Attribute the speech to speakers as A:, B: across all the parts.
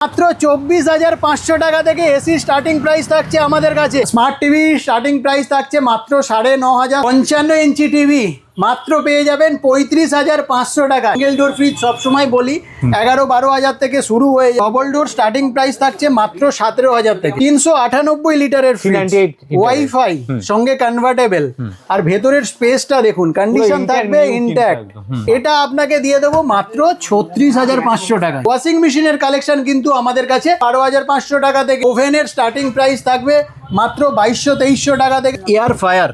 A: মাত্র চব্বিশ হাজার পাঁচশো টাকা থেকে এসি স্টার্টিং প্রাইস থাকছে আমাদের কাছে। স্মার্ট টিভি স্টার্টিং প্রাইস থাকছে মাত্র সাড়ে ন হাজার পঞ্চান্ন ইঞ্চি টিভি মাত্র পেয়ে যাবেন পঁয়ত্রিশ হাজার পাঁচশো টাকা। সিঙ্গেল ডোর ফ্রিজ সবসময় বলি এগারো বারো হাজার থেকে শুরু হয়ে ডবল ডোর স্টার্টিং প্রাইস থাকছে মাত্র সতেরো হাজার থেকে। তিনশো আটানব্বই লিটারের ফ্রিজ ওয়াইফাই সঙ্গে কনভার্টেবল আর ভেতরের স্পেসটা দেখুন কন্ডিশন থাকবে ইনট্যাক্ট। এটা আপনাকে দিয়ে দেবো মাত্র ছত্রিশ হাজার পাঁচশো টাকা ওয়াশিং মেশিনের কালেকশন কিন্তু আমাদের কাছে বারো হাজার পাঁচশো টাকা থেকে। ওভেনের স্টার্টিং প্রাইস থাকবে মাত্র বাইশশো তেইশশো টাকা থেকে এয়ার ফায়ার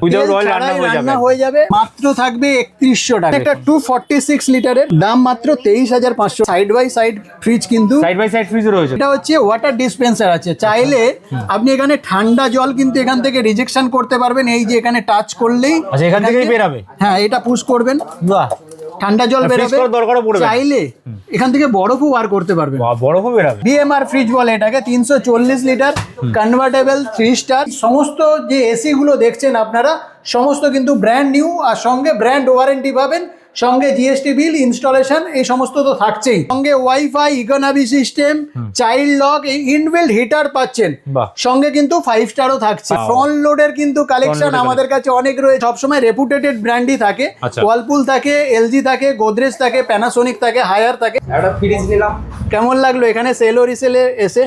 B: রান্না হয়ে যাবে।
A: মাত্র থাকবে একত্রিশশো টাকা। একটা টু ফর্টি সিক্স লিটারের দাম মাত্র তেইশ হাজার পাঁচশো। সাইড বাই সাইড ফ্রিজ কিন্তু
B: সাইড বাই সাইড ফ্রিজ রয়েছে।
A: এটা হচ্ছে ওয়াটার ডিসপেন্সার আছে। চাইলে আপনি এখানে ঠান্ডা জল কিন্তু এখান থেকে রিজেকশন করতে পারবেন। এই যে এখানে টাচ করলেই
B: আচ্ছা, এখান থেকেই বেরাবে?
A: হ্যাঁ এটা পুশ করবেন।
B: বাহ।
A: ঠান্ডা জল
B: freeze
A: বেরোবে
B: করার দরকারও পড়বে।
A: চাইলে এখান থেকে বরফও বার করতে
B: পারবে। বরফও বেরাবে।
A: বিএমআর ফ্রিজ বলে এটাকে তিনশো চল্লিশ লিটার কনভার্টেবল থ্রি স্টার সমস্ত যে এসি গুলো দেখছেন আপনারা সমস্ত কিন্তু ব্র্যান্ড নিউ আর সঙ্গে ব্র্যান্ড ওয়ারেন্টি পাবেন। সঙ্গে জিএসটি বিল ইনস্টলেশন এই সমস্ত তো থাকছেই। সঙ্গে wifi economy system child lock এই ইনবিল্ড হিটার পাচ্ছেন। সঙ্গে কিন্তু ফাইভ স্টারও থাকছে. ফ্রন্ট লোডের কিন্তু কালেকশন আমাদের কাছে অনেক রয়েছে সবসময় রেপুটেটেড ব্র্যান্ডই থাকে।
B: আচ্ছা।
A: ওয়ালপুল থাকে এলজি থাকে গোদরেজ থাকে প্যানাসোনিক থাকে হায়ার থাকে।
C: একটা ফ্রিজ নিলাম।
A: কেমন লাগল এখানে সেল ও রিসেলে এসে?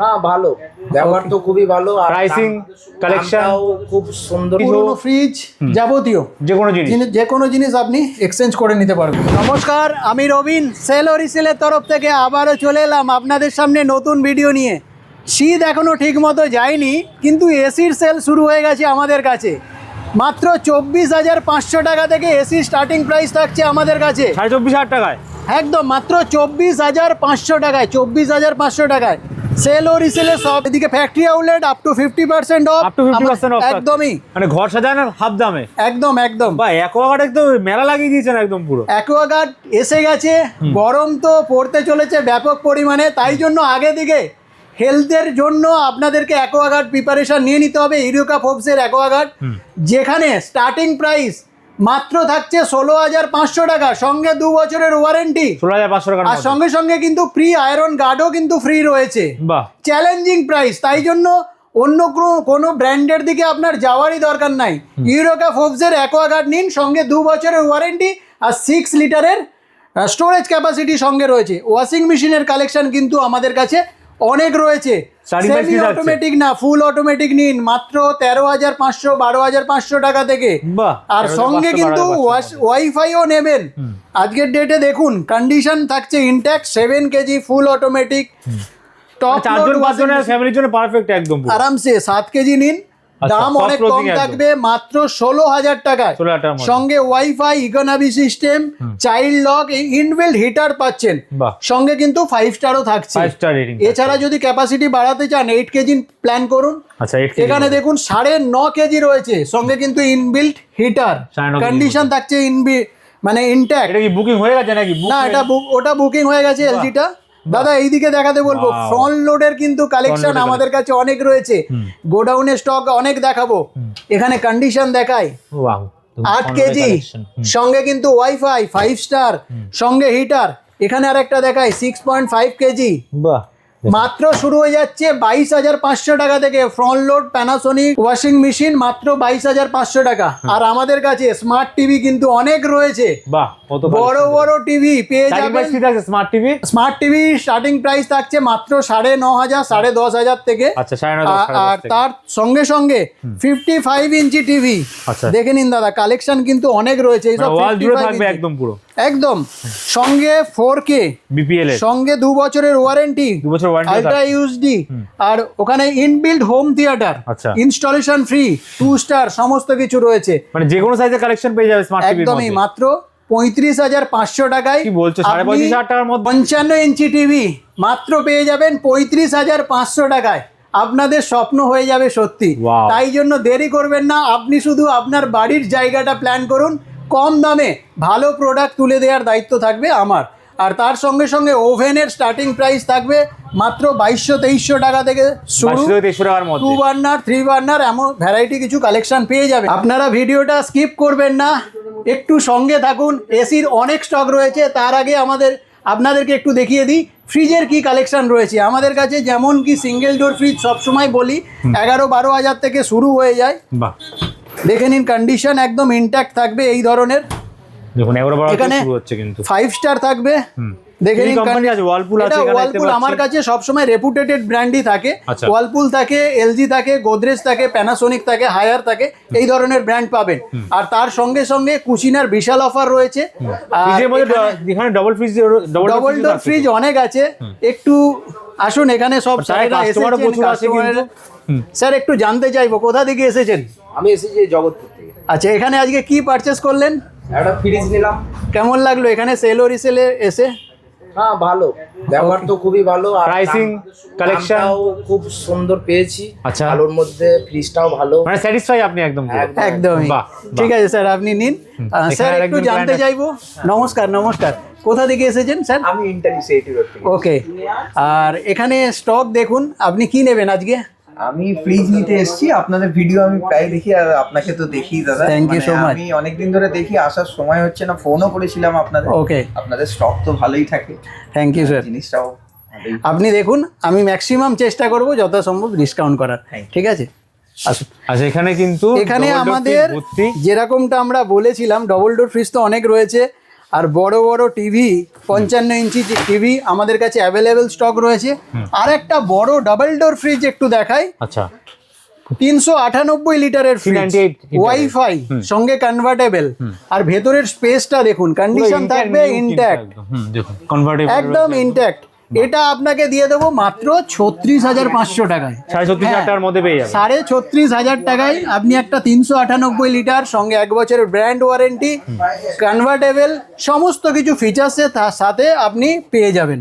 C: হ্যাঁ ভালো। ব্যবহার তো খুবই ভালো আর
B: collection।
C: দামটাও খুব সুন্দর।
A: পুরোনো ফ্রিজ যাবতীয়।
B: যে কোনো জিনিস।
A: জিনিস- যে কোনো জিনিস আপনি এক্সচেঞ্জ করে নিতে পারবেন। নমস্কার আমি রবিন সেল ও রিসেলের তরফ থেকে আবারও চলে এলাম আপনাদের সামনে নতুন ভিডিও নিয়ে। শীত এখনও ঠিক মতো যায়নি কিন্তু এসির সেল শুরু হয়ে গেছে আমাদের কাছে। মাত্র চব্বিশ হাজার পাঁচশো টাকা থেকে এসি স্টার্টিং প্রাইস থাকছে আমাদের কাছে।
B: সাড়ে চব্বিশ হাজার টাকায়?
A: একদম মাত্র চব্বিশ হাজার পাঁচশো টাকায় চব্বিশ হাজার পাঁচশো টাকায়। সেল ও রিসেলে সব। এদিকে factory outlet up to fifty percent off
B: up to fifty percent off
A: একদমই।
B: মানে ঘর সাজানোর হাফ দামে?
A: একদম একদম।
B: বা অ্যাকোয়াগার্ড একদম মেলা লাগিয়ে দিয়েছেন একদম পুরো।
A: অ্যাকোয়াগার্ড এসে গেছে। গরম তো পড়তে চলেছে ব্যাপক পরিমাণে। তাই জন্য আগে দিকে হেলথের জন্য আপনাদেরকে অ্যাকোয়াগার্ড প্রিপারেশন নিয়ে নিতে হবে। ইউরোকা ফোবসের অ্যাকোয়াগার্ড যেখানে স্টার্টিং প্রাইস মাত্র থাকছে ষোলো হাজার পাঁচশো টাকা সঙ্গে দু বছরের ওয়ারেন্টি
B: ষোলো হাজার পাঁচশো টাকা
A: আর সঙ্গে সঙ্গে কিন্তু ফ্রি আয়রন গার্ডও কিন্তু ফ্রি রয়েছে।
B: বাহ।
A: চ্যালেঞ্জিং প্রাইস তাই জন্য অন্য কোনো- কোনো ব্র্যান্ডের দিকে আপনার যাওয়ারই দরকার নাই। ইউরোকা ফোবসের অ্যাকোয়াগার্ড নিন সঙ্গে দু বছরের ওয়ারেন্টি আর সিক্স লিটারের স্টোরেজ ক্যাপাসিটি সঙ্গে রয়েছে। ওয়াশিং মেশিনের কালেকশন কিন্তু আমাদের কাছে অনেক রয়েছে। সেমি অটোমেটিক না ফুল অটোমেটিক নিন মাত্র তেরো হাজার পাঁচশো বারো হাজার পাঁচশো টাকা থেকে। আর সঙ্গে কিন্তু
B: 12,500
A: ওয়াইফাইও নেবেন। আজকের ডেটে দেখুন কন্ডিশন থাকছে intact seven KG full automatic top
B: চারজন পাঁচজনের ফ্যামিলির জন্য পারফেক্ট একদম
A: আরামসে সাত কেজি নিন। দাম অনেক কম থাকবে মাত্র ষোলো হাজার টাকায়।
B: 16,000 টাকার মধ্যে।
A: সঙ্গে wifi economy system child lock inbuilt heater পাচ্ছেন। সঙ্গে কিন্তু ফাইভ স্টারও থাকছে। এছাড়া যদি ক্যাপাসিটি বাড়াতে চান এইট কেজি প্ল্যান করুন।
B: আচ্ছা
A: এখানে দেখুন সাড়ে ন কেজি রয়েছে। সঙ্গে কিন্তু ইনবিল্ড হিটার কন্ডিশন থাকছে ইনবি মানে ইনট্যাক্ট
B: এটা কি বুকিং হয়ে গেছে নাকি?
A: না এটা ওটা বুকিং হয়ে গেছে এলজিটা দাদা এইদিকে দেখাতে বলব. ফ্রন্ট লোডের কিন্তু কালেকশন আমাদের কাছে অনেক রয়েছে। গোডাউনের স্টক অনেক দেখাবো। এখানে কন্ডিশন দেখায়। আট কেজি সঙ্গে কিন্তু ওয়াইফাই ফাইভ স্টার সঙ্গে হিটার এখানে আর একটা দেখায় সিক্স পয়েন্ট ফাইভ কেজি।
B: বাহ।
A: মাত্র শুরু হয়ে যাচ্ছে বাইশ হাজার পাঁচশো টাকা থেকে front load Panasonic washing machine মাত্র বাইশ হাজার পাঁচশো টাকা। আর আমাদের কাছে স্মার্ট টিভি কিন্তু অনেক রয়েছে। বড় বড় টিভি পেয়ে যাবেন।
B: থাকছে smart TV
A: smart TV starting price থাকছে মাত্র সাড়ে ন হাজার সাড়ে দশ হাজার থেকে।
B: আচ্ছা সাড়ে দশ, সাড়ে দশ
A: আর তার সঙ্গে সঙ্গে ফিফটি ফাইভ ইঞ্চি টিভি। দেখে নিন দাদা কালেকশন কিন্তু অনেক রয়েছে। এইসব
B: ওয়াল
A: 55
B: জুড়ে থাকবে একদম পুরো।
A: একদম। সঙ্গে ফোর কে
B: বিপিএল
A: সঙ্গে দু বছরের ওয়ারেন্টি
B: দু বছর ওয়ারেন্টি
A: আলট্রা ইউএসডি আর ওখানে ইনবিল্ড হোম থিয়েটার
B: আচ্ছা।
A: ইনস্টলেশন ফ্রি টু স্টার সমস্ত কিছু রয়েছে।
B: মানে যে কোনো সাইজের কালেকশন পেয়ে যাবে স্মার্ট টিভির
A: একদমই মাত্র পঁয়ত্রিশ হাজার পাঁচশো টাকায়
B: কি বলছো সাড়ে পঁয়ত্রিশ হাজার টাকার মধ্যে?
A: পঞ্চান্ন ইঞ্চি টিভি মাত্র পেয়ে যাবেন পঁয়ত্রিশ হাজার পাঁচশো টাকায়। আপনাদের স্বপ্ন হয়ে যাবে সত্যি। তাই জন্য দেরি করবেন না। আপনি শুধু আপনার বাড়ির জায়গাটা প্ল্যান করুন। কম দামে ভালো প্রোডাক্ট তুলে দেওয়ার দায়িত্ব থাকবে আমার। আর তার সঙ্গে সঙ্গে ওভেনের স্টার্টিং প্রাইস থাকবে মাত্র বাইশশো তেইশশো টাকা থেকে শুরু। টু বার্নার থ্রি বার্নার এমন ভ্যারাইটি কিছু কালেকশন পেয়ে যাবে। আপনারা ভিডিওটা স্কিপ করবেন না। একটু সঙ্গে থাকুন। এসির অনেক স্টক রয়েছে। তার আগে আমাদের আপনাদেরকে একটু দেখিয়ে দিই ফ্রিজের কি কালেকশন রয়েছে? আমাদের কাছে যেমন কি সিঙ্গেল ডোর ফ্রিজ সবসময় বলি এগারো বারো হাজার থেকে শুরু হয়ে যায়।
B: বাহ।
A: দেখে নিন কন্ডিশন একদম ইনট্যাক্ট থাকবে এই ধরনের।
B: দেখুন এগারো বারো
A: এখানে
B: শুরু হচ্ছে কিন্তু।
A: ফাইভ স্টার থাকবে।
B: হুম।
A: দেখে নিন
B: আছে? আছে
A: ওয়ালপুল আমার কাছে সবসময় রেপুটেটেড ব্র্যান্ডই থাকে।
B: আচ্ছা।
A: ওয়ালপুল থাকে এলজি থাকে গোদরেজ থাকে প্যানাসোনিক থাকে হায়ার থাকে এই ধরনের ব্র্যান্ড পাবেন। আর তার সঙ্গে সঙ্গে কুচিনার বিশাল অফার রয়েছে। আর
B: ফ্রিজের মধ্যে
A: এখানে-
B: double fridge
A: double door fridge অনেক আছে। একটু আসুন এখানে সব। স্যার একটু জানতে চাইব কোথা থেকে এসেছেন?
C: আমি এসেছি জগৎপুর থেকে।
A: আচ্ছা এখানে আজকে কি পারচেস করলেন?
C: একটা ফ্রিজ নিলাম।
A: কেমন লাগল? এখানে সেল ও রিসেলে এসে?
C: হ্যাঁ ভালো। ব্যবহার তো খুবই ভালো আর
B: প্রাইসিং
C: কালেকশন? খুব সুন্দর পেয়েছি।
B: আচ্ছা।
C: ভালোর মধ্যে ফ্রিজটাও ভালো।
B: মানে স্যাটিসফাই আপনি? একদম।
A: একদমই। ঠিক আছে স্যার আপনি নিন। স্যার একটু জানতে চাইব? নমস্কার নমস্কার। কোথা থেকে এসেছেন স্যার?
C: আমি ইন্টারভিউ
A: ওকে আর এখানে স্টক দেখুন আপনি কি নেবেন আজকে?
D: আমি ফ্রিজ নিতে এসেছি আপনাদের ভিডিও আমি প্রায় দেখি আর আপনাকে তো দেখি দাদা।
A: Thank
D: you
A: so much.
D: আমি অনেকদিন ধরে দেখি আসার সময় হচ্ছে না ফোনও করেছিলাম আপনাদের।
A: ওকে
D: আপনাদের স্টক তো ভালোই থাকে।
A: থ্যাংক ইউ স্যার
D: জিনিসটাও
A: আপনি দেখুন আমি ম্যাক্সিমাম চেষ্টা করব যথাসম্ভব ডিসকাউন্ট করার। ঠিক আছে? আসুন।
B: আচ্ছা এখানে কিন্তু
A: এখানে আমাদের যেরকমটা আমরা বলেছিলাম ডবল ডোর ফ্রিজ তো অনেক রয়েছে। আর বড় বড় টিভি পঞ্চান্ন ইঞ্চি টিভি আমাদের কাছে অ্যাভেলেবেল স্টক রয়েছে। আর একটা বড় ডাবল ডোর ফ্রিজ একটু দেখাই।
B: আচ্ছা।
A: তিনশো আটানব্বই লিটারের ফ্রিজ ওয়াইফাই সঙ্গে কনভার্টেবল আর ভেতরের স্পেসটা দেখুন কন্ডিশন থাকবে ইনট্যাক্ট একদম। ইনট্যাক্ট এটা আপনাকে দিয়ে দেবো মাত্র ছত্রিশ হাজার পাঁচশো টাকায়।
B: সাড়ে ছত্রিশ হাজার
A: হ্যাঁ।
B: টাকার মধ্যে পেয়ে যাবেন।
A: সাড়ে ছত্রিশ হাজার টাকায় আপনি একটা তিনশো আটানব্বই লিটার সঙ্গে এক বছরের ব্র্যান্ড ওয়ারেন্টি কনভার্টেবল সমস্ত কিছু ফিচার্সে তার সাথে আপনি পেয়ে যাবেন।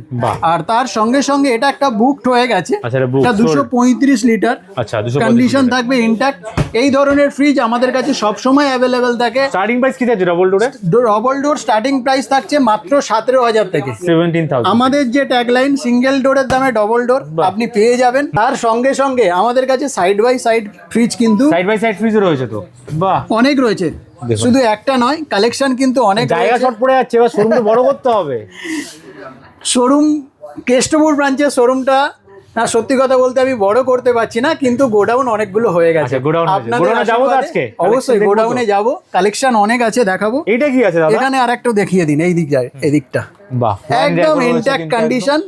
A: আর তার সঙ্গে সঙ্গে এটা একটা বুকড হয়ে গেছে।
B: আচ্ছা, এটা
A: দুশো পঁয়ত্রিশ লিটার।
B: আচ্ছা, 235
A: কন্ডিশন থাকবে ইনট্যাক্ট এই ধরনের ফ্রিজ আমাদের কাছে সবসময় অ্যাভেলেবেল থাকে।
B: স্টার্টিং প্রাইস কি আছে ডবল ডোরে
A: ডবল ডোর স্টার্টিং প্রাইস থাকছে মাত্র সতেরো হাজার থেকে। আমাদের যে ট্যাগলাইন সিঙ্গেল ডোরের দামে ডবল ডোর আপনি পেয়ে যাবেন। তার সঙ্গে সঙ্গে আমাদের কাছে সাইড বাই সাইড ফ্রিজ কিন্তু
B: সাইড বাই সাইড ফ্রিজ রয়েছে তো। বাহ।
A: অনেক রয়েছে। শুধু একটা নয় কালেকশন কিন্তু অনেক
B: জায়গা শর্ট পড়ে যাচ্ছে এবার শোরুমটা বড় করতে হবে।
A: শোরুম কেষ্টপুর ব্রাঞ্চের শোরুমটা না সত্যি কথা বলতে আমি বড় করতে পারছি না কিন্তু গোডাউন অনেকগুলো হয়ে গেছে।
B: আচ্ছা, যাব আজকে?
A: অবশ্যই? গোডাউনে যাব। কালেকশন অনেক আছে দেখাবো।
B: এটা কি আছে দাদা?
A: এখানে আর একটু দেখিয়ে দিন এই দিক যায় এদিকটা
B: বাহ
A: একদম ইনট্যাক্ট কন্ডিশন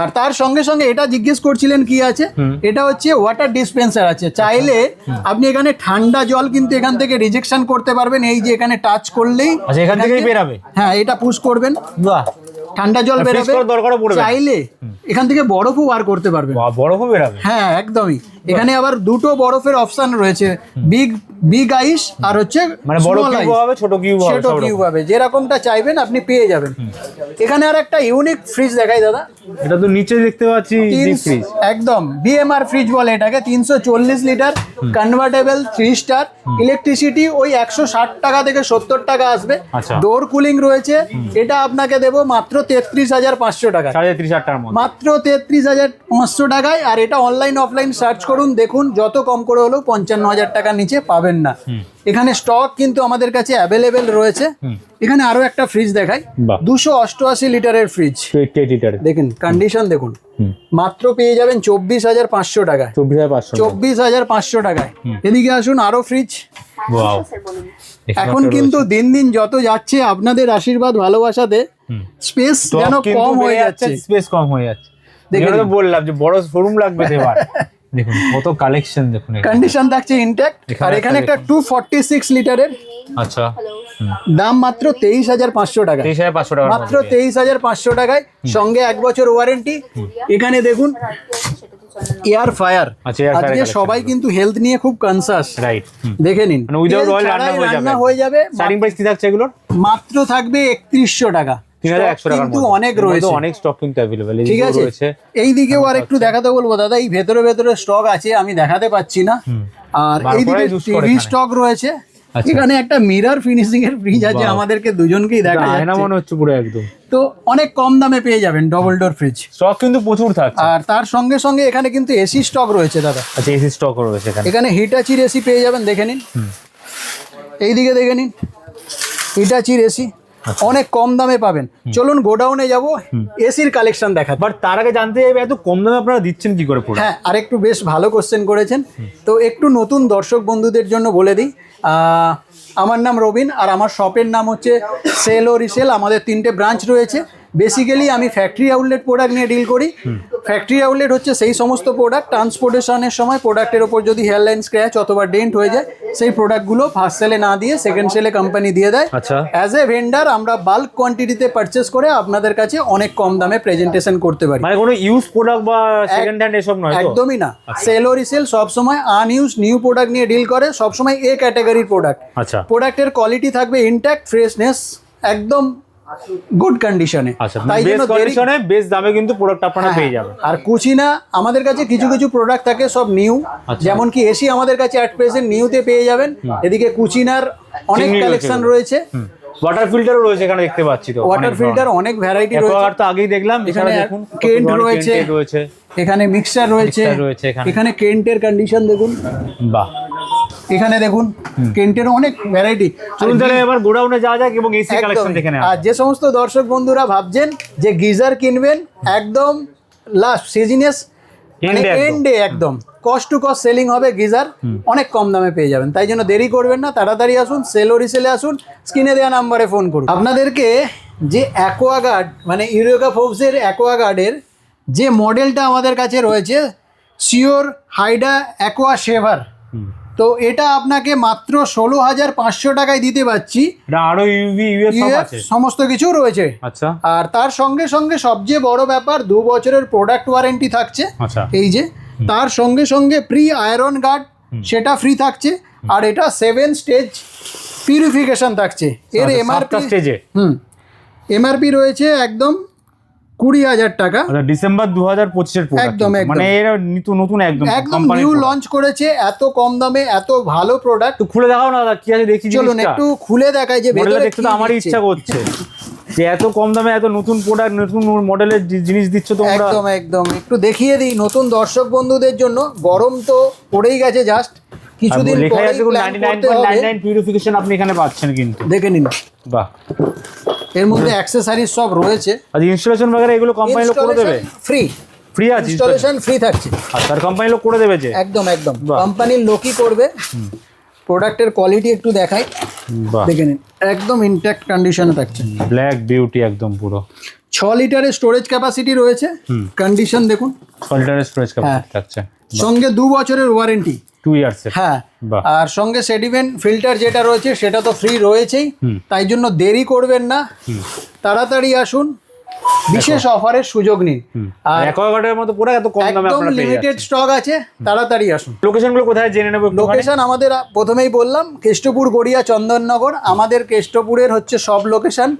A: আর তার সঙ্গে সঙ্গে এটা জিজ্ঞেস করছিলেন কি আছে? এটা হচ্ছে ওয়াটার ডিসপেন্সার আছে। চাইলে আপনি এখানে ঠান্ডা জল কিন্তু এখান থেকে রিজেকশন করতে পারবেন এই যে এখানে টাচ করলেই
B: আচ্ছা এখান থেকেই বেরাবে।
A: হ্যাঁ এটা পুশ করবেন।
B: বাহ।
A: ঠান্ডা জল বেরোবে
B: দরকারও পড়বে
A: চাইলে এখান থেকে বরফও বার করতে
B: পারবে বরফও বেরাবে।
A: হ্যাঁ একদমই। এখানে আবার দুটো বরফের অপশন রয়েছে। বিগ বিগ আইস আর হচ্ছে
B: মানে বড় কিউব হবে ছোট কিউব হবে
A: ছোট কিউব হবে। যেরকমটা চাইবেন আপনি পেয়ে যাবেন। এখানে আর একটা ইউনিক ফ্রিজ দেখাই দাদা।
B: এটা তো নিচে দেখতে পাচ্ছি ফ্রিজ
A: একদম বিএমআর ফ্রিজ বলে এটাকে তিনশো চল্লিশ litre convertible three star electricity ওই একশো ষাট টাকা থেকে সত্তর টাকা আসবে।
B: আচ্ছা।
A: ডোর কুলিং রয়েছে। এটা আপনাকে দেবো মাত্র তেত্রিশ হাজার পাঁচশো টাকা
B: সাড়ে ত্রিশ হাজার টাকার মধ্যে।
A: মাত্র তেত্রিশ হাজার পাঁচশো টাকায়। আর এটা অনলাইন অফলাইন সার্চ করুন দেখুন যত কম করে হলেও পঞ্চান্ন হাজার টাকার নিচে পাবেন। না। এখানে স্টক কিন্তু আমাদের কাছে অ্যাভেলেবেল রয়েছে। এখানে আরও একটা ফ্রিজ দেখাই। দুশো অষ্টআশি লিটারের ফ্রিজ দেখুন কন্ডিশন দেখুন। মাত্র পেয়ে যাবেন চব্বিশ হাজার পাঁচশো টাকায়।
B: চব্বিশ হাজার পাঁচশো
A: টাকায়। এদিকে আসুন আরও ফ্রিজ এখন কিন্তু দিন দিন যত যাচ্ছে আপনাদের আশীর্বাদ ভালোবাসাতে স্পেস যেন কম হয়ে যাচ্ছে।
B: স্পেস কম হয়ে যাচ্ছে।
A: দেখে।
B: বললাম যে বড় শোরুম লাগবে এবার। দেখুন কত কালেকশন দেখুন
A: কন্ডিশন থাকছে ইনট্যাক্ট আর এখানে একটা টু ফর্টি সিক্স লিটারের
B: আচ্ছা
A: দাম মাত্র তেইশ হাজার পাঁচশো টাকা
B: তেইশ হাজার পাঁচশো টাকা
A: মাত্র তেইশ হাজার পাঁচশো টাকায় সঙ্গে এক বছর ওয়ারেন্টি এখানে দেখুন এয়ার ফায়ার
B: আচ্ছা, fryer
A: আজকে সবাই কিন্তু হেলথ নিয়ে খুব কনসাস
B: রাইট
A: দেখে নিন।
B: মানে উইদাউট অয়েল রান্না হয়ে যাবে।
A: রান্না হয়ে যাবে।
B: স্টার্টিং প্রাইস কি থাকছে এগুলোর?
A: মাত্র থাকবে একত্রিশশো টাকা। কিন্তু অনেক রয়েছে।
B: অনেক স্টক কিন্তু অ্যাভেলেবেল
A: ঠিক আছে। এই দিকেও আর একটু দেখাতে বলব দাদা এই ভেতরে ভেতরে স্টক আছে আমি দেখাতে পাচ্ছি না। আর
B: বার
A: এই দিকে
B: করাই দুষ্কর
A: টিভি স্টক রয়েছে।
B: আচ্ছা।
A: এখানে একটা মিরর ফিনিশিং এর ফ্রিজ আছে আমাদেরকে দুজনকেই দেখা যাচ্ছে।
B: মনে হচ্ছে পুরো একদম।
A: তো অনেক কম দামে পেয়ে যাবেন ডবল ডোর ফ্রিজ
B: স্টক কিন্তু প্রচুর থাকছে।
A: আর তার সঙ্গে সঙ্গে এখানে কিন্তু এসি স্টক রয়েছে দাদা।
B: আচ্ছা এসি স্টক রয়েছে এখানে।
A: এখানে হিটাচির এসি পেয়ে যাবেন দেখে নিন। এইদিকে দেখে নিন। হিটাচির এসি অনেক কম দামে পাবেন। চলুন গোডাউনে যাব এসির কালেকশন দেখা
B: বাট তার আগে জানতে চাইবে এত কম দামে আপনারা দিচ্ছেন কি করে
A: হ্যাঁ আর একটু বেশ ভালো কোশ্চেন করেছেন। তো একটু নতুন দর্শক বন্ধুদের জন্য বলে দিই আমার নাম রবিন আর আমার শপের নাম হচ্ছে সেল ও রিসেল আমাদের তিনটে ব্রাঞ্চ রয়েছে। বেসিক্যালি আমি ফ্যাক্টরি আউটলেট প্রোডাক্ট নিয়ে ডিল করি। ফ্যাক্টরি আউটলেট হচ্ছে সেই সমস্ত প্রোডাক্ট ট্রান্সপোর্টেশনের সময় প্রোডাক্টের ওপর যদি হেয়ারলাইন স্ক্র্যাচ অথবা ডেন্ট হয়ে যায় সেই প্রোডাক্টগুলো ফার্স্ট সেলে না দিয়ে সেকেন্ড সেলে কোম্পানি দিয়ে দেয়। অ্যাজ এ ভেন্ডার আমরা বাল্ক কোয়ান্টিটিতে পারচেস করে আপনাদের কাছে অনেক কম দামে প্রেজেন্টেশন করতে পারি।
B: মানে কোনো ইউজ প্রোডাক্ট বা সেকেন্ড হ্যান্ড এসব নয়
A: একদমই না। সেল ও রিসেল সবসময় আনইউজ নিউ প্রোডাক্ট নিয়ে ডিল করে সবসময় এ ক্যাটাগরির প্রোডাক্ট
B: আচ্ছা।
A: প্রোডাক্টের কোয়ালিটি থাকবে ইনট্যাক্ট ফ্রেশনেস একদম গুড কন্ডিশনে
B: আচ্ছা বেস কন্ডিশনে বেস দামে কিন্তু প্রোডাক্ট আপনারা পেয়ে যাবেন।
A: আর কুচিনা আমাদের কাছে কিছু কিছু প্রোডাক্ট থাকে সব নিউ
B: আচ্ছা।
A: যেমন কি এসি আমাদের কাছে অ্যাট প্রেজেন্ট নিউতে পেয়ে যাবেন। এদিকে কুচিনার অনেক কালেকশন রয়েছে।
B: ওয়াটার ফিল্টারও রয়েছে এখানে দেখতে পাচ্ছি তো
A: ওয়াটার ফিল্টার অনেক ভ্যারাইটি রয়েছে।
B: তো আগেই দেখলাম এখানে দেখুন
A: কেন্ট রয়েছে।
B: রয়েছে।
A: এখানে মিক্সার রয়েছে।
B: রয়েছে। এখানে।
A: কেন্টের কন্ডিশন দেখুন।
B: বাহ।
A: এখানে দেখুন কেন্টের অনেক ভ্যারাইটি
B: চলুন তাহলে এবার গোডাউনে যাওয়া যাক এবং এসি কালেকশন দেখে নেওয়া
A: আর যে সমস্ত দর্শক বন্ধুরা ভাবছেন যে গিজার কিনবেন একদম লাস্ট সিজনেস। এন্ডে একদম। কস্ট টু কস্ট সেলিং হবে গিজার অনেক কম দামে পেয়ে যাবেন। তাই জন্য দেরি করবেন না তাড়াতাড়ি আসুন সেল রিসেলে আসুন স্ক্রিনে দেওয়া নাম্বারে ফোন করুন। আপনাদেরকে যে অ্যাকোয়াগার্ড মানে ইউরোকা ফোবসের অ্যাকোয়াগার্ডের যে মডেলটা আমাদের কাছে রয়েছে শিওর হাইডা অ্যাকোয়া শেভার তো এটা আপনাকে মাত্র ষোলো হাজার পাঁচশো টাকায় দিতে পারছি।
B: আরও
A: সমস্ত কিছু রয়েছে।
B: আচ্ছা।
A: আর তার সঙ্গে সঙ্গে সবচেয়ে বড় ব্যাপার দু বছরের প্রোডাক্ট ওয়ারেন্টি থাকছে।
B: আচ্ছা।
A: এই যে তার সঙ্গে সঙ্গে প্রি আয়রন গার্ড সেটা ফ্রি থাকছে। আর এটা সেভেন স্টেজ পিউরিফিকেশন থাকছে। এর
B: আচ্ছা,
A: এমআরপি
B: সাতটা স্টেজে
A: হুম। এমআরপি রয়েছে একদম কুড়ি হাজার টাকা।
B: আচ্ছা ডিসেম্বর দু হাজার পঁচিশের
A: একদম।
B: মানে এরা নিত্য নতুন একদম
A: একদম নিউ লঞ্চ করেছে এত কম দামে এত ভালো প্রোডাক্ট
B: খুলে দেখাও না কি আছে দেখছি
A: চলুন একটু খুলে দেখাই যে ভেতরে
B: দেখতে তো আমারই ইচ্ছা করছে। যে এত কম দামে এত নতুন প্রোডাক্ট নতুন মডেলের জিনিস দিচ্ছ তোমরা।
A: একদম একদম। একটু দেখিয়ে দিই নতুন দর্শক বন্ধুদের জন্য। গরম তো পড়েই গেছে জাস্ট কিছুদিন হবে।
B: নাইন পিউরিফিকেশন আপনি এখানে পাচ্ছেন কিন্তু।
A: দেখে নিন।
B: বাহ।
A: এর মধ্যে অ্যাক্সেসরিজ সব রয়েছে।
B: আর ইনস্টলেশন বাগেরা এগুলো কোম্পানি লোক করে দেবে?
A: ফ্রি
B: ফ্রি আছে
A: ইনস্টলেশন ফ্রি থাকছে।
B: আর তার কোম্পানি লোক করে দেবে যে?
A: একদম একদম। কোম্পানির লোকই করবে। প্রোডাক্টের কোয়ালিটি একটু দেখাই।
B: বাহ।
A: দেখে নিন। একদম ইনট্যাক্ট কন্ডিশনে থাকছে।
B: ব্ল্যাক বিউটি একদম পুরো।
A: ছ লিটারের স্টোরেজ ক্যাপাসিটি রয়েছে। কন্ডিশন দেখুন।
B: সলিটার স্টোরেজ
A: হ্যাঁ।
B: ক্যাপাসিটি থাকছে।
A: সঙ্গে দু বছরের ওয়ারেন্টি
B: টু ইয়ার্স
A: হ্যাঁ আর সঙ্গে সেডিমেন্ট ফিল্টার যেটা রয়েছে সেটা তো ফ্রি রয়েছেই। তাই জন্য দেরি করবেন না। তাড়াতাড়ি আসুন। বিশেষ অফারের সুযোগ নিন। আর
B: অ্যাকোয়াগার্ডের মতো পুরো এত কম দামে আপনারা
A: লিমিটেড স্টক আছে। তাড়াতাড়ি আসুন।
B: লোকেশনগুলো কোথায় জেনে নেব
A: লোকেশন আমাদের প্রথমেই বললাম কেষ্টপুর গড়িয়া চন্দননগর। আমাদের কেষ্টপুরের হচ্ছে সব location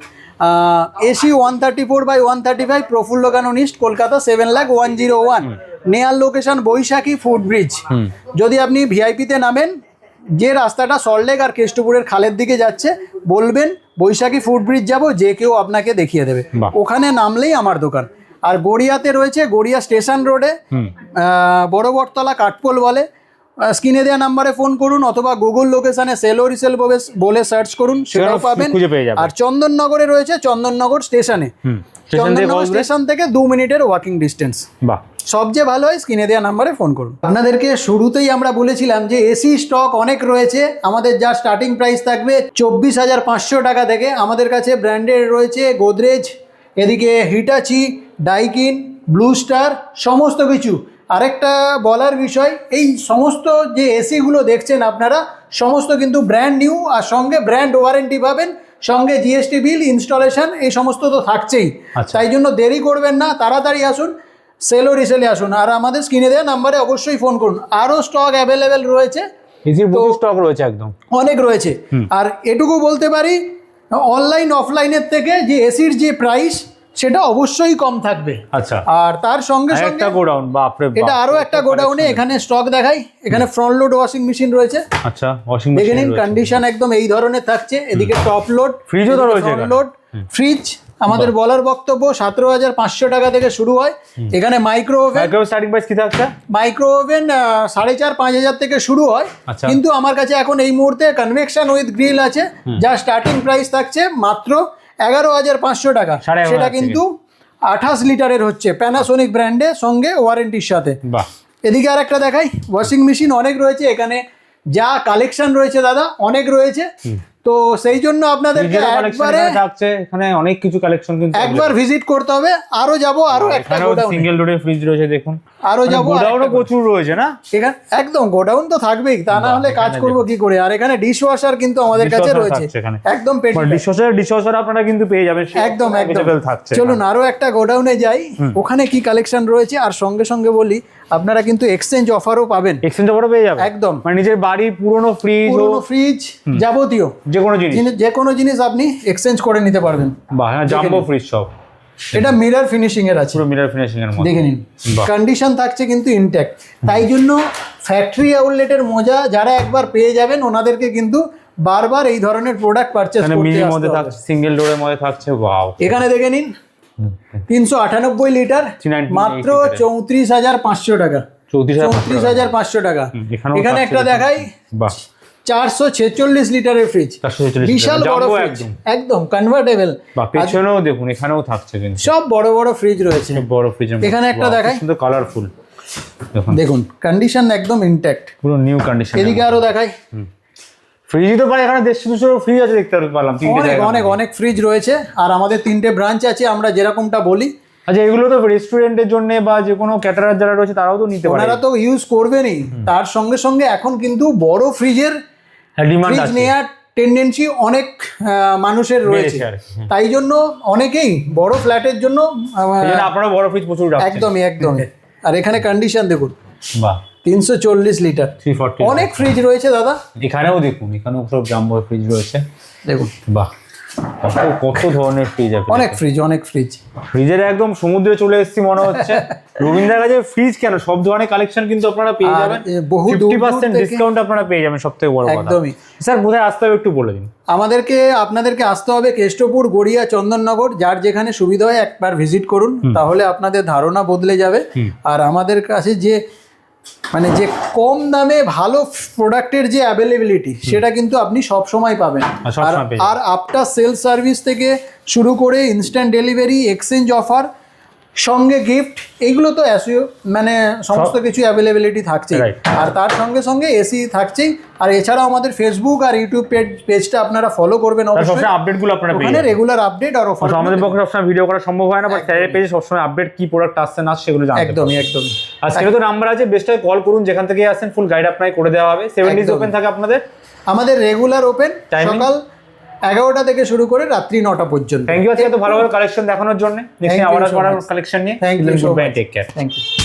A: AC one thirty four by one thirty five Prafulla Kanan east Kolkata seven lakh one zero one near location Baisakhi footbridge যদি আপনি ভিআইপিতে নামেন যে রাস্তাটা সল্টলেক আর কেষ্টপুরের খালের দিকে যাচ্ছে বলবেন বৈশাখী ফুড ব্রিজ যাব যে কেউ আপনাকে দেখিয়ে দেবে। ওখানে নামলেই আমার দোকান। আর গড়িয়াতে রয়েছে গড়িয়া স্টেশন রোডে। বড় বটতলা কাঠপোল বলে স্ক্রিনে দেওয়া নাম্বারে ফোন করুন অথবা গুগল লোকেশনে সেলো রিসেল বলে সার্চ করুন সেটাও পাবেন। আর চন্দননগরে রয়েছে চন্দননগর স্টেশনে
B: হুম স্টেশন থেকে
A: চন্দননগর স্টেশন থেকে দু মিনিটের ওয়াকিং ডিস্টেন্স
B: বাহ।
A: সবচেয়ে ভালো হয় স্ক্রিনে দেওয়া নাম্বারে ফোন করুন। আপনাদেরকে শুরুতেই আমরা বলেছিলাম যে এসি স্টক অনেক রয়েছে। আমাদের যা স্টার্টিং প্রাইস থাকবে চব্বিশ হাজার পাঁচশো টাকা থেকে আমাদের কাছে ব্র্যান্ডেড রয়েছে গোদরেজ এদিকে হিটাচি ডাইকিন ব্লু স্টার সমস্ত কিছু। আরেকটা বলার বিষয় এই সমস্ত যে এসিগুলো দেখছেন আপনারা সমস্ত কিন্তু ব্র্যান্ড নিউ আর সঙ্গে ব্র্যান্ড ওয়ারেন্টি পাবেন সঙ্গে জিএসটি বিল ইনস্টলেশন এই সমস্ত তো থাকছেই।
B: আচ্ছা।
A: তাই জন্য দেরি করবেন না তাড়াতাড়ি আসুন সেলো রিসেলে আসুন। আর আমাদের স্ক্রিনে দেওয়া নাম্বারে অবশ্যই ফোন করুন। আরও স্টক অ্যাভেলেবেল রয়েছে।
B: স্টক রয়েছে একদম?
A: অনেক রয়েছে। আর এটুকু বলতে পারি অনলাইন অফলাইনের থেকে যে এসির যে প্রাইস সেটা অবশ্যই কম থাকবে।
B: আচ্ছা।
A: আর তার সঙ্গে সঙ্গে
B: একটা গোডাউন বাপরে বাপ।
A: এটা আরও একটা গোডাউনে এখানে স্টক দেখাই। এখানে ফ্রন্ট লোড ওয়াশিং মেশিন রয়েছে।
B: আচ্ছা ওয়াশিং
A: দেখে
B: মেশিন
A: নিন কন্ডিশন একদম এই ধরনের থাকছে। এদিকে টপ লোড
B: Fridge ও তো রয়েছে।
A: লোড ফ্রিজ আমাদের বলার বক্তব্য সতেরো হাজার পাঁচশো টাকা থেকে শুরু হয়। এখানে micro oven
B: micro starting price কি থাকছে?
A: মাইক্রো ওভেন সাড়ে চার পাঁচ হাজার থেকে শুরু হয়।
B: আচ্ছা।
A: কিন্তু আমার কাছে এখন এই মুহূর্তে কনভেকশন উইথ গ্রিল আছে। যা স্টার্টিং প্রাইস থাকছে মাত্র এগারো হাজার পাঁচশো টাকা। সেটা কিন্তু আঠাশ লিটারের হচ্ছে প্যানাসোনিক ব্র্যান্ডে সঙ্গে ওয়ারেন্টির সাথে। এদিকে আর একটা দেখাই ওয়াশিং মেশিন অনেক রয়েছে এখানে। যা কালেকশন রয়েছে দাদা অনেক রয়েছে। তো সেই জন্য আপনাদেরকে একবারে
B: থাকছে এখানে অনেক কিছু কালেকশন কিন্তু
A: একবার ভিজিট করতে হবে আরও যাব আরও একটা গোডাউন
B: সিঙ্গেল ডোরের ফ্রিজ রয়েছে দেখুন।
A: আরও যাব
B: গোডাউনও প্রচুর রয়েছে না?
A: এখানে একদম গোডাউন তো থাকবেই তা না হলে কাজ করব কি করে? আর এখানে ডিশ ওয়াশার কিন্তু আমাদের কাছে রয়েছে। একদম পেটি
B: ডিশওয়াশার ডিশওয়াশার আপনারা কিন্তু পেয়ে যাবেন
A: একদম একদম। চলুন আরও একটা গোডাউনে যাই ওখানে কি কালেকশন রয়েছে আর সঙ্গে সঙ্গে বলি আপনারা কিন্তু এক্সচেঞ্জ অফারও পাবেন।
B: এক্সচেঞ্জ অফারও পেয়ে যাবেন।
A: একদম।
B: মানে নিজের বাড়ির পুরনো ফ্রিজ
A: পুরোনো ফ্রিজ যাবতীয়।
B: যে কোনো জিনিস।
A: যে কোনো জিনিস আপনি এক্সচেঞ্জ করে নিতে পারবেন।
B: বা হ্যাঁ জাম্বো ফ্রিজ সব।
A: এটা মিরর ফিনিশিং এর আছে।
B: পুরো মিরার ফিনিশিং এর মধ্যে।
A: দেখে নিন। কন্ডিশন থাকছে কিন্তু ইনট্যাক্ট তাই জন্য ফ্যাক্টরি আউটলেটের মজা যারা একবার পেয়ে যাবেন ওনাদেরকে কিন্তু বারবার এই ধরনের প্রোডাক্ট পারচেস
B: মানে
A: করতে আসতে
B: মধ্যে
A: হবে।
B: থাকছে সিঙ্গেল ডোরের মধ্যে থাকছে। ওয়াও
A: এখানে দেখে নিন। তিনশো আটানব্বই লিটার মাত্র চৌত্রিশ হাজার পাঁচশো টাকা।
B: চৌত্রিশ
A: হাজার পাঁচশো টাকা। এখানে একটা। দেখাই
B: বাহ।
A: চারশো ছেচল্লিশ লিটারের ফ্রিজ বিশাল। বড় ফ্রিজ
B: একদম।
A: কনভার্টেবল
B: পেছনেও দেখুন এখানেও থাকছে কিন্তু।
A: সব বড় বড় ফ্রিজ রয়েছে।
B: বড় ফ্রিজের
A: এখানে একটা দেখাই।
B: সুন্দর কালারফুল দেখুন।
A: দেখুন কন্ডিশন একদম ইনট্যাক্ট
B: পুরো নিউ কন্ডিশন
A: এদিকে আরও দেখাই।
B: ফ্রিজই তো পারে এখানে দেড়শো দুশো ফ্রিজ আছে দেখতে পারলাম তিনটে
A: অনেক অনেক অনেক ফ্রিজ রয়েছে আর আমাদের তিনটে ব্রাঞ্চ আছে আমরা যেরকমটা বলি।
B: আচ্ছা এগুলো তো রেস্টুরেন্টের জন্য বা যে কোনো ক্যাটারার যারা রয়েছে তারাও তো নিতে পারে।
A: ওনারা তো ইউজ করবেনই। তার সঙ্গে সঙ্গে এখন কিন্তু বড় ফ্রিজের
B: ডিমান্ড
A: ফ্রিজ নেওয়ার টেন্ডেন্সি অনেক মানুষের রয়েছে। তাই জন্য অনেকেই বড় ফ্ল্যাটের জন্য
B: আপনারা বড় ফ্রিজ প্রচুর
A: একদমই একদমই। আর এখানে কন্ডিশন দেখুন।
B: বাহ।
A: তিনশো চল্লিশ লিটার।
B: থ্রি ফর্টি
A: অনেক ফ্রিজ রয়েছে দাদা।
B: এখানেও দেখুন এখানেও সব জাম্বো ফ্রিজ রয়েছে।
A: দেখুন।
B: বাহ কত কত ধরনের ফ্রিজ আছে
A: অনেক ফ্রিজ অনেক ফ্রিজ
B: ফ্রিজের একদম সমুদ্রে চলে এসেছি মনে হচ্ছে। রবীন্দ্রের কাছে ফ্রিজ কেন? সব ধরনের কালেকশন কিন্তু আপনারা পেয়ে যাবেন।
A: বহু
B: ফিফটি পার্সেন্ট ডিসকাউন্ট আপনারা পেয়ে যাবেন সব থেকে বড় কথা।
A: একদমই।
B: স্যার কোথায় আসতে হবে একটু বলে দিন।
A: আমাদেরকে আপনাদেরকে আসতে হবে কেষ্টপুর গড়িয়া চন্দননগর। যার যেখানে সুবিধা হয় একবার ভিজিট করুন। তাহলে আপনাদের ধারণা বদলে যাবে। আর আমাদের কাছে যে মানে যে কম দামে ভালো প্রোডাক্টের যে অ্যাভেলেবিলিটি সেটা কিন্তু আপনি সব সময় পাবেন।
B: আর
A: আফটার সেল সার্ভিস থেকে শুরু করে ইনস্ট্যান্ট ডেলিভারি এক্সচেঞ্জ অফার সঙ্গে গিফট এগুলো তো অ্যাসিও মানে সমস্ত কিছু অ্যাভেলেবিলিটি থাকছে আর তার সঙ্গে সঙ্গে এসি থাকছেই। আর এছাড়াও আমাদের ফেসবুক আর ইউটিউব পেজ পেজটা আপনারা ফলো করবেন অবশ্যই।
B: সবসময় আপডেটগুলো আপনারা
A: ওখানে রেগুলার আপডেট আর অফার
B: আমাদের পক্ষে সবসময় ভিডিও করা সম্ভব হয় না বাট স্যারের পেজে সবসময় আপডেট কি প্রোডাক্ট আসছে না সেগুলো জানতে
A: একদমই একদমই।
B: আর আজকে তো নাম্বার আছে বেস্টটাই কল করুন যেখান থেকে আসেন ফুল গাইড আপনাকে করে দেওয়া হবে। সেভেন ডেজ ওপেন থাকে আপনাদের।
A: আমাদের রেগুলার ওপেন? সকাল এগারোটা থেকে শুরু করে রাত্রি নটা পর্যন্ত।
B: থ্যাংক ইউ আজকে এত ভালো ভালো কালেকশন দেখানোর জন্য। নেক্সট আবার
A: কালেকশন নিয়ে। So much.
B: Take care
A: thank you